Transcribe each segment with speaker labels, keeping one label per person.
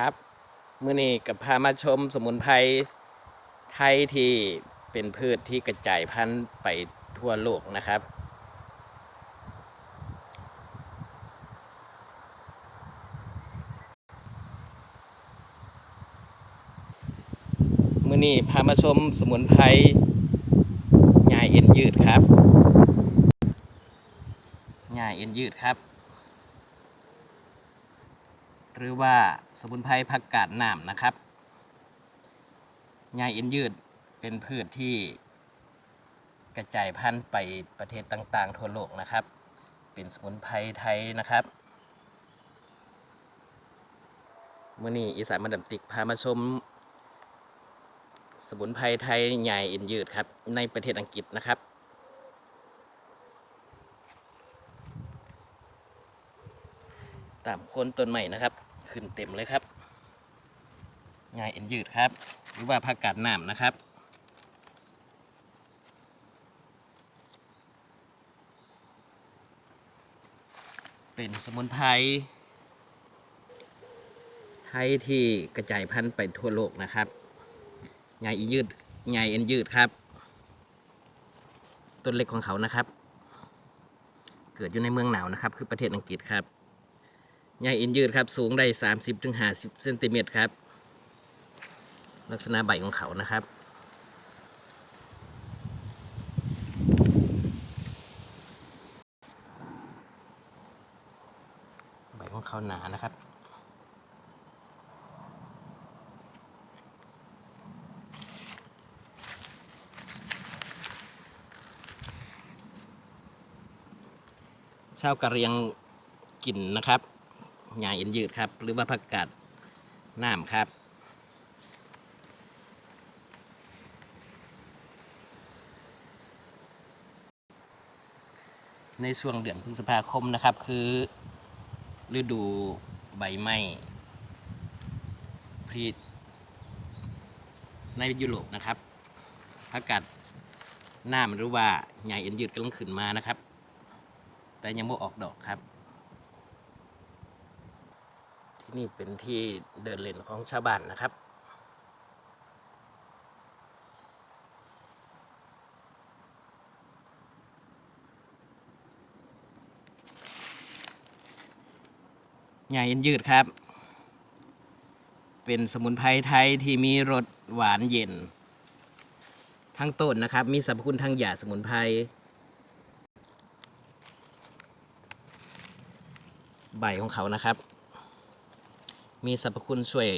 Speaker 1: ครับมื้อนี้กับพามาชมสมุนไพรไทยที่เป็นพืชที่กระจายพันธุ์ไปทั่วโลกนะครับ มื้อนี้พามาชมสมุนไพรหญ้าเอ็นยืดครับหญ้าเอ็นยืดครับ หรือว่าสมุนไพรผักกาดน้ำนะครับหญ้าเอ็นยืดเป็นพืชที่กระจายพันธุ์ไปประเทศต่างๆ ทั่วโลกนะครับ เป็นสมุนไพรไทยนะครับมื่อนี้อีสานมาดับติกพามาชม สมุนไพรไทยใหญ่เอ็นยืดครับ ในประเทศอังกฤษนะครับ ตามคนต้นใหม่นะครับ ขึ้นเต็มเลยครับใหญ่เอ็นยืดครับ หรือว่าผักกาดน้ำนะครับ เป็นสมุนไพรไทยที่กระจายพันธุ์ไปทั่วโลกนะครับใหญ่อียืดใหญ่เอ็นยืดครับ ต้นเล็กของเขานะครับ เกิดอยู่ในเมืองหนาวนะครับ คือประเทศอังกฤษครับ ใหญ่เอ็นยืดครับ สูงได้30ถึง50เซนติเมตรครับ ลักษณะใบของเขานะครับใบของเขาหนานะครับชาวกะเหรียงกินนะครับ หญ้าเอ็นยืดครับ หรือว่าผักกาดน้ำครับในช่วงเดือนพฤษภาคมนะครับ คือฤดูใบไม้ผลิในยุโรปนะครับผักกาดน้ำหรือว่าใหญ้าเอ็นยืดกำลังขึ้นมานะครับ แต่ยังไม่ออกดอกครับ ที่ นี่เป็นที่เดินเล่นของชาวบ้านนะครับ ใหญ่เย็นยืดครับ เป็นสมุนไพรไทยที่มีรสหวานเย็น ทั้งต้นนะครับ มีสรรพคุณทางยาสมุนไพรใบของเขานะครับ มีสรรพคุณช่วย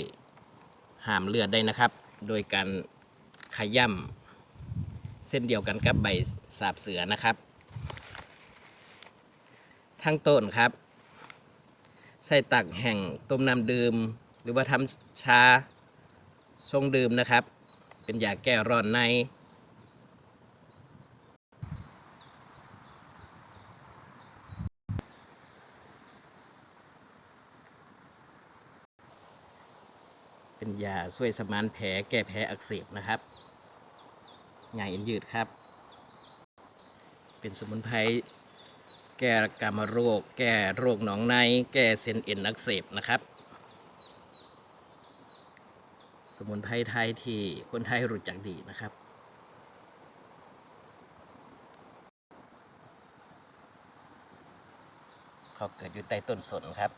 Speaker 1: หามเลือดได้นะครับ โดยการขย่ำเส้นเดียวกันกับใบสาบเสือนะครับ ทั้งต้นครับ ใส่ตักแห่งต้มน้ำดื่ม หรือว่าทำชาชงดื่มนะครับ เป็นยาแก้ร้อนใน เป็นยาช่วยสมานแผลแก้แผลอักเสบนะครับใหญ่เอ็นยืดครับ เป็นสมุนไพรแก้กามโรค แก้โรคหนองใน แก้เส้นเอ็นอักเสบนะครับ สมุนไพรไทยที่คนไทยรู้จักดีนะครับเขาเกิดอยู่ใต้ต้นสนครับ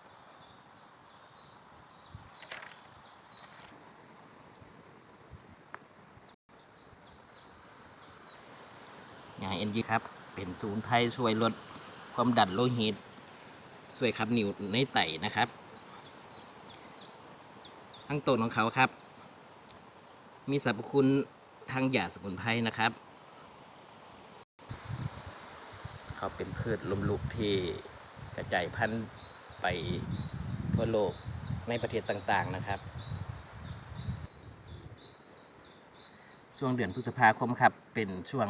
Speaker 1: าเอ็นจีครับ เป็นศูนย์ไพรช่วยลดความดันโลหิตช่วยขับนิ่วในไตนะครับทั้งต้นของเขาครับ มีสรรพคุณทางยาสมุนไพรนะครับ เขาเป็นพืชลมลุกที่กระจายพันธุ์ไปทั่วโลกในประเทศต่างๆนะครับ ช่วงเดือนพฤษภาคมครับ เป็นช่วง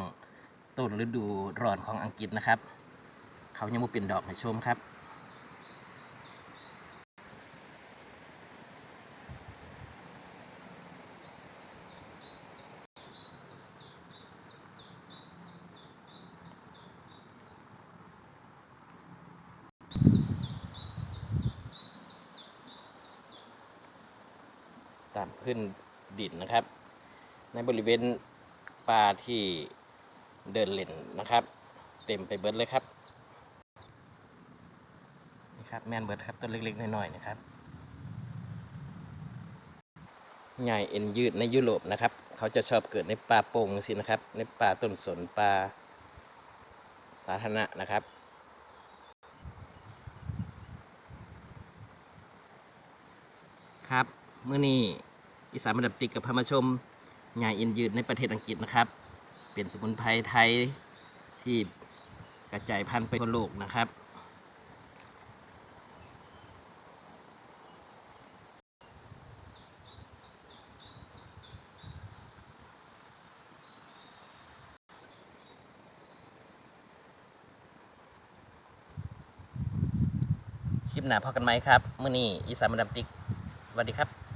Speaker 1: ต้นฤดูร้อนของอังกฤษนะครับ เขายังไม่เป็นดอกให้ชมครับ ตามพื้นดินนะครับ ในบริเวณป่าที่ เดินเล่นนะครับ เต็มไปเบิดเลยครับนี่ครับแมนเบิดครับต้นเล็กๆน้อยๆนะครับใหญ่เอ็นยืดในยุโรปนะครับ เขาจะชอบเกิดในป่าโป่งสินะครับ ในป่าต้นสนป่าสาธารณะนะครับครับเมื่อนี้อีสานมาดับติกกับพามาชมงานอินยืดในประเทศอังกฤษนะครับ เป็นสมุนไพรไทยที่กระจายพันธุ์ไปทั่วโลกนะครับ คลิปหน้าพอกันไหมครับเมื่อนี้อีสานมาดับติกสวัสดีครับ